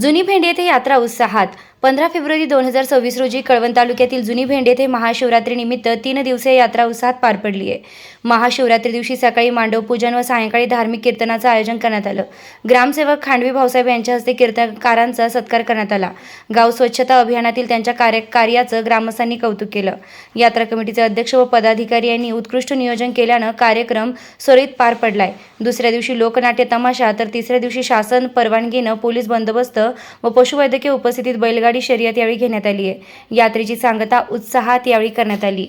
जुनी भेंडी येथे यात्रा उत्साहात. पंधरा फेब्रुवारी दोन हजार सव्वीस रोजी कळवण तालुक्यातील जुनी भेंड येथे महाशिवरात्रीनिमित्त तीन दिवसीय यात्रा उत्साहात पार पडली आहे. महाशिवरात्री दिवशी सकाळी मांडव पूजन व सायंकाळी धार्मिक कीर्तनाचं आयोजन करण्यात आलं. ग्रामसेवक खांडवी भाऊसाहेब यांच्या हस्ते कीर्तनकारांचा सत्कार करण्यात आला. गाव स्वच्छता अभियानातील त्यांच्या कार्य कार्याचं ग्रामस्थांनी कौतुक केलं. यात्रा कमिटीचे अध्यक्ष व पदाधिकारी यांनी उत्कृष्ट नियोजन केल्यानं कार्यक्रम स्वरित पार पडलाय. दुसऱ्या दिवशी लोकनाट्य तमाशा तर तिसऱ्या दिवशी शासन परवानगीनं पोलीस बंदोबस्त व पशुवैद्यकीय उपस्थितीत बैलगाडी शर्यत यावेळी घेण्यात आली आहे यात्रेची सांगता उत्साहात यावेळी करण्यात आली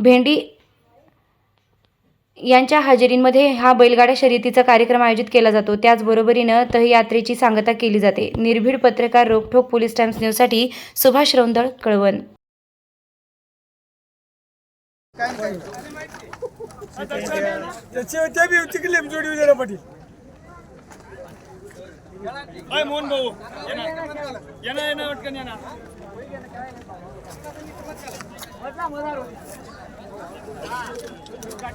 भेंडी यांच्या हजेरीमध्ये हा बैलगाड्या शर्यतीचा कार्यक्रम आयोजित केला जातो त्याचबरोबरीनं तह यात्रेची सांगता केली जाते निर्भीड पत्रकार रोखोक पोलीस टाइम्स न्यूजसाठी सुभाष रौंदळ कळवण त्याची त्या बी होती की जोडी उद्याला पाटील काय मोहन भाऊ येणार येणार वाटकन येणार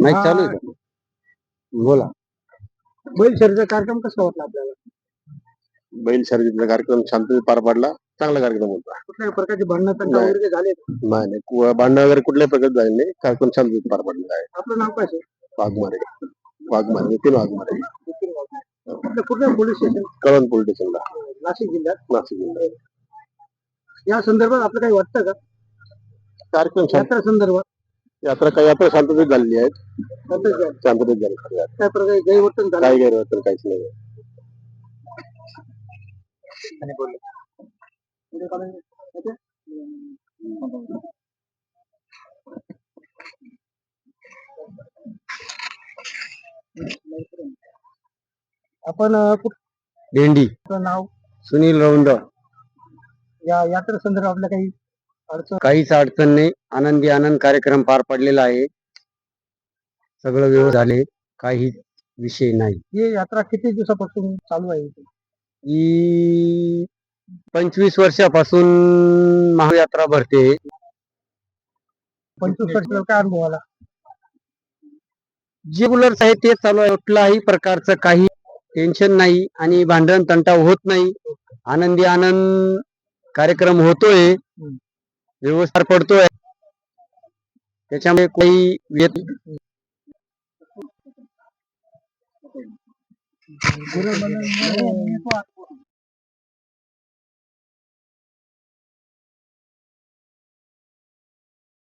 माईक चालू आहे का? बोला. बैल शर्यतीचा कार्यक्रम कसा वाटला आपल्याला? बैल शर्यतीचा कार्यक्रम शांततेत पार पडला. चांगला कार्यक्रम होता. कुठल्या प्रकारचे भांडणं नाही. वगैरे झाले? नाही नाही. कु- भांडण वगैरे कुठल्याही प्रकारचे झाले नाही. कार्यक्रम शांततेत पार पडलेला आहे. आपलं नाव काय आहे? वाघमारे. वाघमारे नितीन वाघमारे. कुठल्या कुठल्या पोलीस स्टेशन कळवण पोलीस स्टेशनला नाशिक जिल्ह्यात? नाशिक जिल्ह्यात. या संदर्भात आपलं काही वाटतं का? कार्यक्रम शांत यात्रा संदर्भात? यात्रा काही यात्रा शांततेत झालेली आहेत? शांततेत झाली यात्रा. प्रकारे गैरवर्तन झालं? काही गैरवर्तन काहीच नाही. आपण अं, भेंडी. कुठलं नाव? सुनील रौंद या यात्रा संदर्भात आपल्या काही काहीच अडचण नाही. आनंदी आनंद कार्यक्रम पार पडलेला आहे. सगळं व्यवस्थित झाले. काही विषय नाही. ही यात्रा किती दिवसापासून चालू आहे? ही पंचवीस वर्षापासून महायात्रा भरते. पंचवीस वर्षाला काय अनुभव आला? जे बुलर्स आहे तेच चालू आहे. कुठलाही प्रकारचं काही टेन्शन नाही आणि भांडण तंटा होत नाही. आनंदी आनंद कार्यक्रम होतोय. व्यवस्था पडतोय. त्याच्यामुळे काही व्यत